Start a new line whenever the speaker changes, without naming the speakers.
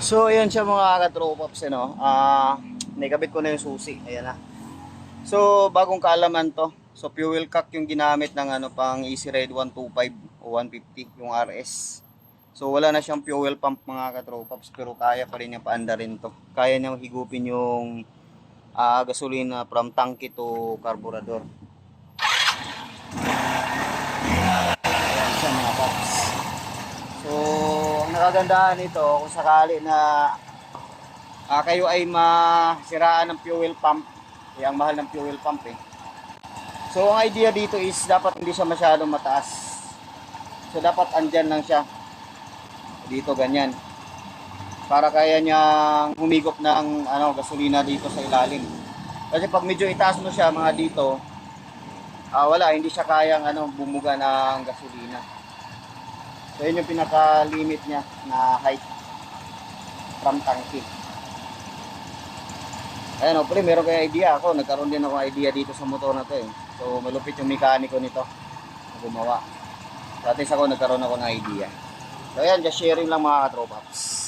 So, ayan siya mga katropops, ano. Ah, nakabit ko na yung susi. Ayan na. So, bagong kaalaman to. So, fuel cock yung ginamit ng ano pang Easy Ride 125 o 150, yung RS. So, wala na siyang fuel pump mga katropops, pero kaya pa rin niya paanda rin to. Kaya niyang higupin yung ah, gasolina from tanke to carburetor. Ayan siya mga pops. So, ang nakagandahan nito, kung sakali na ah, kayo ay masiraan ng fuel pump, eh, ang mahal ng fuel pump eh. So, ang idea dito is dapat hindi siya masyadong mataas. So, dapat andyan lang siya. Dito, ganyan. Para kaya niyang humigop ng ano, gasolina dito sa ilalim. Kasi pag medyo itaas mo siya mga dito, ah, wala, hindi siya kayang ano, bumuga ng gasolina. So, yun yung pinaka-limit niya na height from tanki. Ayan pre, meron kayo idea ako. Nagkaroon din ako idea dito sa motor na to eh. So, malupit yung mekaniko nito na gumawa. Dati ako nagkaroon ako ng idea. So, ayan, just sharing lang mga katropaps.